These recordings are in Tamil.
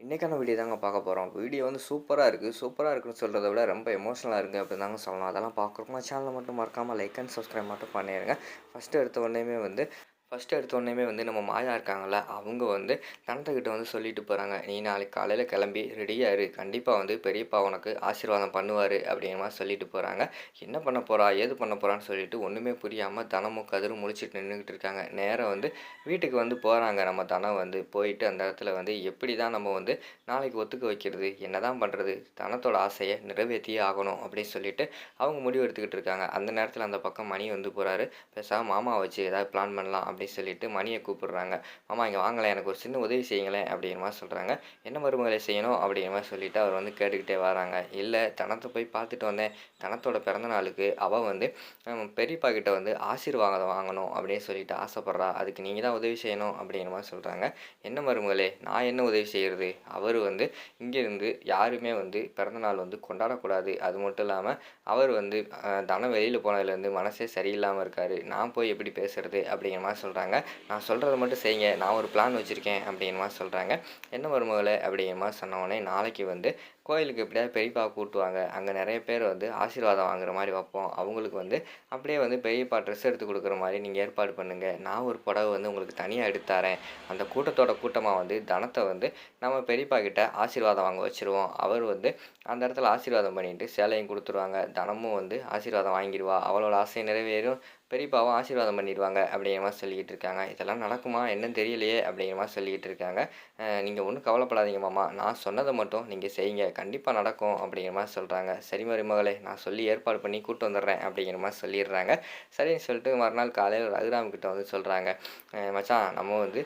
இன்றைக்கான வீடியோ தாங்க பார்க்க போகிறோம் வீடியோ வந்து சூப்பராக இருக்குது சூப்பராக இருக்குன்னு சொல்கிறத விட ரொம்ப எமோஷனலாக இருக்குது அப்படின்னு தாங்க சொல்லலாம் அதெல்லாம் பார்க்குறோமா சேனலை மட்டும் மறக்காமல் லைக் அண்ட் சப்ஸ்கிரைப் மட்டும் பண்ணிடுங்க ஃபஸ்ட்டு எடுத்த உடனேயுமே வந்து ஃபஸ்ட்டு எடுத்த வந்து நம்ம மாயா இருக்காங்கள அவங்க வந்து தனத்துக்கிட்ட வந்து சொல்லிட்டு போகிறாங்க நீ நாளைக்கு காலையில் கிளம்பி ரெடியாக இரு. கண்டிப்பாக வந்து பெரியப்பா உனக்கு ஆசீர்வாதம் பண்ணுவார். அப்படிங்கிற மாதிரி சொல்லிட்டு போகிறாங்க என்ன பண்ண போகிறா ஏது பண்ண போகிறான்னு சொல்லிட்டு ஒன்றுமே புரியாமல் தனமும் கதிரும் முழிச்சிட்டு நின்றுக்கிட்டு இருக்காங்க. நேராக வந்து வீட்டுக்கு வந்து போகிறாங்க நம்ம தனம் வந்து போயிட்டு அந்த இடத்துல வந்து எப்படி தான் நம்ம வந்து நாளைக்கு ஒத்துக்க வைக்கிறது? என்ன தான் பண்ணுறது தனத்தோட ஆசையை நிறைவேற்றியே ஆகணும். அப்படின்னு சொல்லிட்டு அவங்க முடிவு எடுத்துக்கிட்டு இருக்காங்க. அந்த நேரத்தில் அந்த பக்கம் மணி வந்து போகிறாரு பேசாமல் மாமா வச்சு ஏதாவது பிளான் பண்ணலாம். அப்படின்னு சொல்லிட்டு மணியை கூப்பிடுறாங்க. மாமா இங்கே வாங்கலை எனக்கு ஒரு சின்ன உதவி செய்யுங்களேன். அப்படிங்கிற மாதிரி சொல்கிறாங்க என்ன மருமகளை செய்யணும்? அப்படிங்கிற மாதிரி சொல்லிட்டு அவர் வந்து கேட்டுக்கிட்டே வராங்க. இல்லை தனத்தை போய் பார்த்துட்டு வந்தேன். தனத்தோட பிறந்த நாளுக்கு அவள் வந்து பெரியப்பா கிட்ட வந்து ஆசீர்வாதம் வாங்கணும். அப்படின்னு சொல்லிட்டு ஆசைப்பட்றா. அதுக்கு நீங்கள் தான் உதவி செய்யணும். அப்படிங்கிற மாதிரி சொல்கிறாங்க என்ன மருமகளே நான் என்ன உதவி செய்கிறது அவர் வந்து இங்கேருந்து யாருமே வந்து பிறந்தநாள் வந்து கொண்டாடக்கூடாது. அது மட்டும் இல்லாமல் அவர் வந்து தனம் வெளியில் போனதுலேருந்து மனசே சரியில்லாமல் இருக்கார். நான் போய் எப்படி பேசுகிறது அப்படிங்கிற மாதிரி சொல்கிறாங்க சொல்கிறாங்க நான் சொல்கிறத மட்டும் செய்யுங்க. நான் ஒரு பிளான் வச்சுருக்கேன் அப்படிங்கிற மாதிரி சொல்கிறாங்க என்ன மருமகளை அப்படிங்கிற மாதிரி நாளைக்கு வந்து கோயிலுக்கு எப்படியாவது பெரியப்பா கூட்டுவாங்க. அங்கே நிறைய பேர் வந்து ஆசீர்வாதம் வாங்குற மாதிரி வைப்போம். அவங்களுக்கு வந்து அப்படியே வந்து பெரியப்பா ட்ரெஸ் எடுத்து கொடுக்குற மாதிரி நீங்கள் ஏற்பாடு பண்ணுங்கள் நான் ஒரு புடவை வந்து உங்களுக்கு தனியாக எடுத்தாரேன் அந்த கூட்டத்தோட கூட்டமாக வந்து தனத்தை வந்து நம்ம பெரியப்பா கிட்ட ஆசீர்வாதம் வாங்க வச்சுருவோம். அவர் வந்து அந்த இடத்துல ஆசீர்வாதம் பண்ணிட்டு சேலையும் கொடுத்துருவாங்க. தனமும் வந்து ஆசீர்வாதம் வாங்கிடுவா. அவளோட ஆசை நிறைவேறும். பெரியப்பாவும் ஆசீர்வாதம் பண்ணிடுவாங்க அப்படிங்கிற மாதிரி சொல்லிக்கிட்டு இருக்காங்க. இதெல்லாம் நடக்குமா? என்னன்னு தெரியலையே அப்படிங்கிற மாதிரி சொல்லிக்கிட்டு இருக்காங்க. நீங்கள் ஒன்றும் கவலைப்படாதீங்க மாமா. நான் சொன்னதை மட்டும் நீங்கள் செய்யுங்க. கண்டிப்பாக நடக்கும் அப்படிங்கிற மாதிரி சொல்கிறாங்க சரி மருமகளே நான் சொல்லி ஏற்பாடு பண்ணி கூட்டு வந்துடுறேன் அப்படிங்கிற மாதிரி சொல்லிடுறாங்க. சரின்னு சொல்லிட்டு மறுநாள் காலையில் ரகுராம் கிட்ட வந்து சொல்கிறாங்க மச்சான் நம்ம வந்து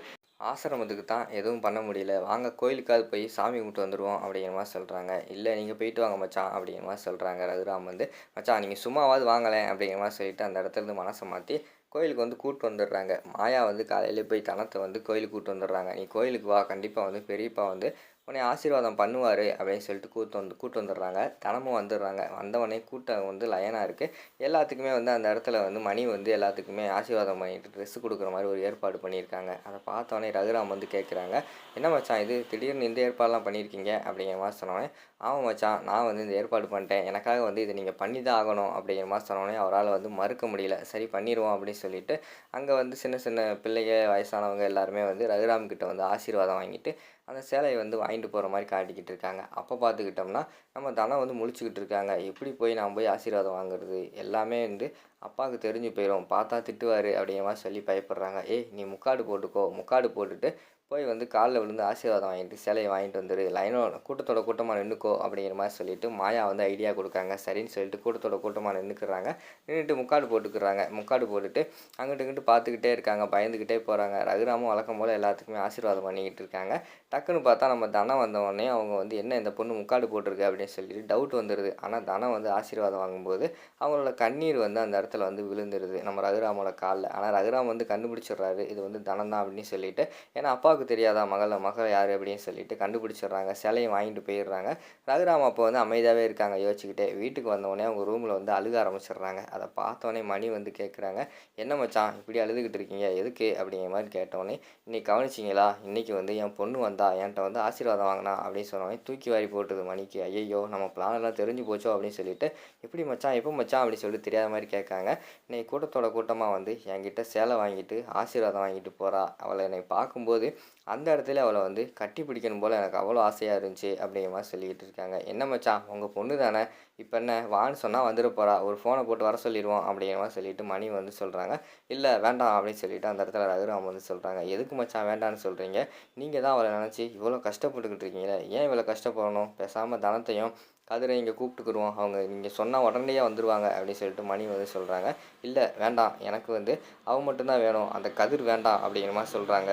ஆசிரமத்துக்கு தான் எதுவும் பண்ண முடியல. வாங்க கோயிலுக்காவது போய் சாமி கும்பிட்டு வந்துடுவோம் அப்படிங்கிற மாதிரி சொல்கிறாங்க இல்லை நீங்கள் போயிட்டு வாங்க மச்சான் அப்படிங்கிற மாதிரி சொல்கிறாங்க ரகுராம் வந்து மச்சான் நீங்கள் சும்மாவாவது வாங்கலேன் அப்படிங்கிற மாதிரி சொல்லிட்டு அந்த இடத்துல இருந்து மனசை மாற்றி கோயிலுக்கு வந்து கூட்டு வந்துடுறாங்க. மாயா வந்து காலையிலே போய் தனத்தை வந்து கோயிலுக்கு கூட்டு வந்துடுறாங்க. நீ கோயிலுக்கு வா கண்டிப்பாக வந்து பெரியப்பா வந்து உன்னை ஆசீர்வாதம் பண்ணுவார் அப்படின்னு சொல்லிட்டு கூட்டு வந்து கூட்டு வந்துடுறாங்க. தனமும் வந்துடுறாங்க. வந்தவொடனே கூட்டம் வந்து லயனாக இருக்குது எல்லாத்துக்குமே வந்து அந்த இடத்துல வந்து மணி வந்து எல்லாத்துக்குமே ஆசீர்வாதம் பண்ணிட்டு ட்ரெஸ் கொடுக்குற மாதிரி ஒரு ஏற்பாடு பண்ணியிருக்காங்க. அதை பார்த்தோன்னே ரகுராம் வந்து கேட்குறாங்க என்ன மச்சான் இது? திடீர்னு இந்த ஏற்பாடெலாம் பண்ணியிருக்கீங்க? அப்படிங்கிற மாதிரி சொன்னோடனே ஆமாம் மச்சான் நான் வந்து இந்த ஏற்பாடு பண்ணிட்டேன். எனக்காக வந்து இதை நீங்கள் பண்ணி தான் ஆகணும். அப்படிங்கிற மாதிரி சொன்னோடனே அவரால் வந்து மறுக்க முடியல. சரி பண்ணிடுவோம் அப்படின்னு சொல்லிட்டு அங்கே வந்து சின்ன சின்ன பிள்ளைங்க வயசானவங்க எல்லாருமே வந்து ரகுராம் கிட்ட வந்து ஆசீர்வாதம் வாங்கிட்டு அந்த சேலையை வந்து வாங்கிட்டு போகிற மாதிரி காட்டிக்கிட்டு இருக்காங்க. அப்போ பார்த்துக்கிட்டோம்னா நம்ம தனம் வந்து முழிச்சுக்கிட்டு இருக்காங்க. எப்படி போய் நான் போய் ஆசீர்வாதம் வாங்குறது? எல்லாமே வந்து அப்பாவுக்கு தெரிஞ்சு போயிடும் பார்த்தா திட்டுவார் அப்படிங்கிற மாதிரி சொல்லி பயப்படுறாங்க. ஏய் நீ முக்காடு போட்டுக்கோ. முக்காடு போட்டுட்டு போய் வந்து காலில் விழுந்து ஆசீர்வாதம் வாங்கிட்டு சேலையை வாங்கிட்டு வந்துரு. லைனோட கூட்டத்தோட கூட்டமாக நின்றுக்கோ அப்படிங்கிற மாதிரி சொல்லிட்டு மாயா வந்து ஐடியா கொடுக்காங்க சரின்னு சொல்லிட்டு கூட்டத்தோட கூட்டமாக நின்றுக்கிறாங்க நின்றுட்டு முக்காடு போட்டுக்கிறாங்க. முக்காடு போட்டுட்டு அங்கிட்டு இங்கிட்டு பார்த்துக்கிட்டே இருக்காங்க. பயந்துக்கிட்டே போகிறாங்க ரகுராமும் வழக்கம் போல் எல்லாத்துக்குமே ஆசீர்வாதம் பண்ணிக்கிட்டு இருக்காங்க. டக்குன்னு பார்த்தா நம்ம தனம் வந்தவொடனே அவங்க வந்து என்ன இந்த பொண்ணு முக்காடு போட்டிருக்கு? அப்படின்னு சொல்லிட்டு டவுட் வந்துடுது ஆனால் தனம் வந்து ஆசீர்வாதம் வாங்கும்போது அவங்களோட கண்ணீர் வந்து அந்த இடத்துல வந்து விழுந்துருது. நம்ம ரகுராமோட காலில். ஆனால் ரகுராம் வந்து கண்டுபிடிச்சிடுறாரு. இது வந்து தனம் தான் அப்படின்னு சொல்லிட்டு. ஏன்னா அப்பாவுக்கு தெரியாதா? மகள மகள் யார் அப்படின்னு சொல்லிட்டு கண்டுபிடிச்சிடுறாங்க. சிலையும் வாங்கிட்டு போயிடுறாங்க. ரகுராம் அப்போ வந்து அமைதியாகவே இருக்காங்க. யோசிச்சுக்கிட்டே வீட்டுக்கு வந்தவொடனே அவங்க ரூமில் வந்து அழுக ஆரம்பிச்சிடுறாங்க. அதை பார்த்தோன்னே மணி வந்து கேட்குறாங்க என்ன மச்சான்? இப்படி அழுதுகிட்டு இருக்கீங்க? எதுக்கு? அப்படிங்கிற மாதிரி கேட்டோடனே இன்னைக்கு கவனிச்சிங்களா? இன்னைக்கு வந்து என் பொண்ணு வந்தா என்கிட்ட வந்து ஆசீர்வாதம் வாங்கினா? அப்படின்னு சொன்னோடனே தூக்கி வாரி போட்டுது மணிக்கு. ஐயோ நம்ம பிளான் எல்லாம் தெரிஞ்சு போச்சோ? அப்படின்னு சொல்லிட்டு எப்படி மச்சான்? எப்போ மச்சான்? அப்படின்னு சொல்லிட்டு தெரியாத மாதிரி இருக்காங்க. இன்னைக்கு கூட்டத்தோட கூட்டமாக வந்து என்கிட்ட சேலை வாங்கிட்டு ஆசீர்வாதம் வாங்கிட்டு போகிறா அவளை என்னை பார்க்கும்போது அந்த இடத்துல அவளை வந்து கட்டி பிடிக்கணும் போல் எனக்கு அவ்வளோ ஆசையாக இருந்துச்சு அப்படிங்கிற மாதிரி சொல்லிக்கிட்டு இருக்காங்க. என்ன மச்சான் உங்கள் பொண்ணு தானே? இப்போ என்ன வான்னு சொன்னால் வந்துட போகிறா ஒரு ஃபோனை போட்டு வர சொல்லிடுவோம் அப்படிங்கிற மாதிரி சொல்லிட்டு மணி வந்து சொல்கிறாங்க இல்லை வேண்டாம் அப்படின்னு சொல்லிட்டு அந்த இடத்துல ரகுராம் வந்து சொல்கிறாங்க எதுக்கு மச்சான் வேண்டான்னு சொல்கிறீங்க நீங்கள் தான் அவளை நினச்சி இவ்வளோ கஷ்டப்பட்டுக்கிட்டு இருக்கீங்களே. ஏன் இவ்வளோ கஷ்டப்படணும்? பேசாமல் தனத்தையும் அதில் இங்கே கூப்பிட்டுக்குருவோம் அவங்க நீங்கள் சொன்னால் உடனே வந்துடுவாங்க அப்படின்னு சொல்லிட்டு மணி வந்து சொல்கிறாங்க இல்லை வேண்டாம். எனக்கு வந்து அவன் மட்டும்தான் வேணும். அந்த கதிர் வேண்டாம் அப்படிங்கிற மாதிரி சொல்கிறாங்க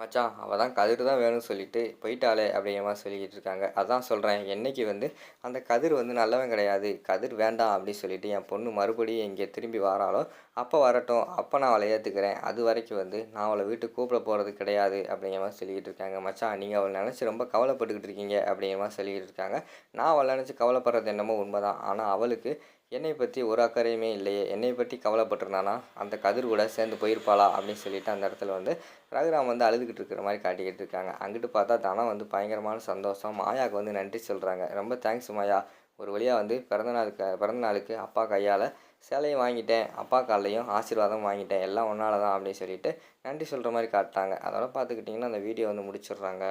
மச்சான் அவள் தான் கதிர் தான் வேணும்னு சொல்லிட்டு போயிட்டாளே அப்படிங்கிற மாதிரி சொல்லிக்கிட்டு இருக்காங்க. அதான் சொல்கிறேன் என்னைக்கு வந்து அந்த கதிர் வந்து நல்லவன் கிடையாது கதிர் வேண்டாம் அப்படின்னு சொல்லிட்டு என் பொண்ணு மறுபடியும் இங்கே திரும்பி வராளோ அப்போ வரட்டும் அப்போ நான் அவளை ஏற்றுக்கிறேன் அது வரைக்கும் வந்து நான் அவளை வீட்டுக்கு கூப்பிட போகிறது கிடையாது அப்படிங்கிற மாதிரி சொல்லிக்கிட்டு இருக்காங்க. மச்சான் நீங்கள் அவளை நினச்சி ரொம்ப கவலைப்பட்டுக்கிட்டு இருக்கீங்க அப்படிங்கிற மாதிரி சொல்லிக்கிட்டு இருக்காங்க. நான் அவளை நினச்சி கவலைப்படுறது என்னமோ உண்மைதான். ஆனால் அவளுக்கு என்னை பற்றி ஒரு அக்கறையுமே இல்லையே. என்னை பற்றி கவலைப்பட்டிருந்தானா? அந்த கதிர் கூட சேர்ந்து போயிருப்பாளா? அப்படின்னு சொல்லிட்டு அந்த இடத்துல வந்து ரகுராம் வந்து அழுதுகிட்டு இருக்கிற மாதிரி காட்டிக்கிட்டு இருக்காங்க. அங்கிட்டு பார்த்தா தானா வந்து பயங்கரமான சந்தோஷம். மாயாவுக்கு வந்து நன்றி சொல்கிறாங்க ரொம்ப தேங்க்ஸ் மாயா. ஒரு வழியாக வந்து பிறந்தநாளுக்கு பிறந்தநாளுக்கு அப்பா கையால் சேலையும் வாங்கிட்டேன். அப்பா காலையும் ஆசீர்வாதம் வாங்கிட்டேன். எல்லாம் ஒன்றால் தான் அப்படின்னு சொல்லிட்டு நன்றி சொல்கிற மாதிரி காட்டாங்க அதோட பார்த்துக்கிட்டிங்கன்னா அந்த வீடியோ வந்து முடிச்சிடுறாங்க.